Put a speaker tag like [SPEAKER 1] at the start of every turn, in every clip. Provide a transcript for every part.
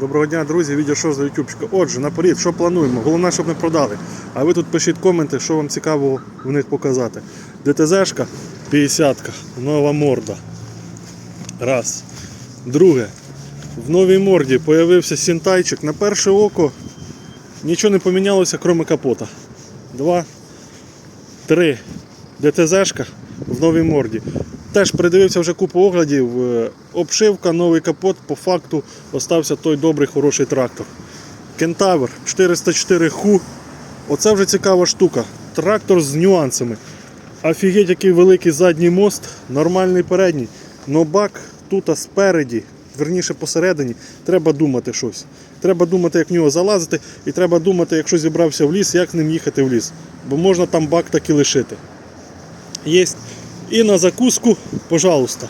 [SPEAKER 1] Доброго дня, друзі, відео за ютубчика. Отже, наперед, що плануємо? Головне, щоб не продали. А ви тут пишіть коменти, що вам цікаво в них показати. ДТЗшка 50-ка, нова морда. Раз. Друге. В новій морді появився сінтайчик. На перше око нічого не помінялося, крім капота. Два. Три. ДТЗшка в новій морді. Теж придивився вже купу оглядів. Е, Обшивка, новий капот, по факту остався той добрий хороший трактор. Кентавр 404 ху. Оце вже цікава штука. Трактор з нюансами. Офігеть, який великий задній мост, нормальний передній. Но бак тут спереді, верніше посередині, треба думати щось. Треба думати, як в нього залазити, і треба думати, якщо зібрався в ліс, як з ним їхати в ліс. Бо можна там бак так і лишити. Є. І на закуску, пожалуйста,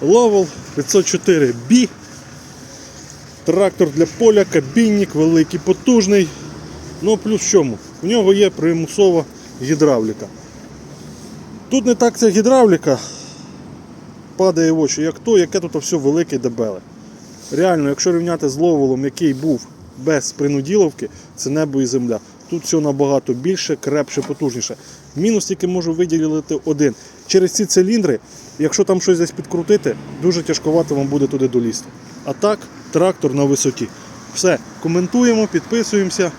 [SPEAKER 1] Ловел 504B. Трактор для поля, кабінник, великий, потужний. Ну, плюс в чому? В нього є примусова гідравліка. Тут не так ця гідравліка падає в очі, як то, яке тут все велике і дебеле. Реально, якщо рівняти з ловолом, який був без принуділовки, це небо і земля. Тут все набагато більше, крепше, потужніше. Мінус тільки можу виділити один. Через ці циліндри, якщо там щось десь підкрутити, дуже тяжковато вам буде туди долізти. А так, трактор на висоті. Все, коментуємо, підписуємося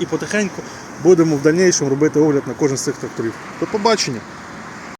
[SPEAKER 1] і потихеньку будемо в дальнішому робити огляд на кожен з цих тракторів. До побачення!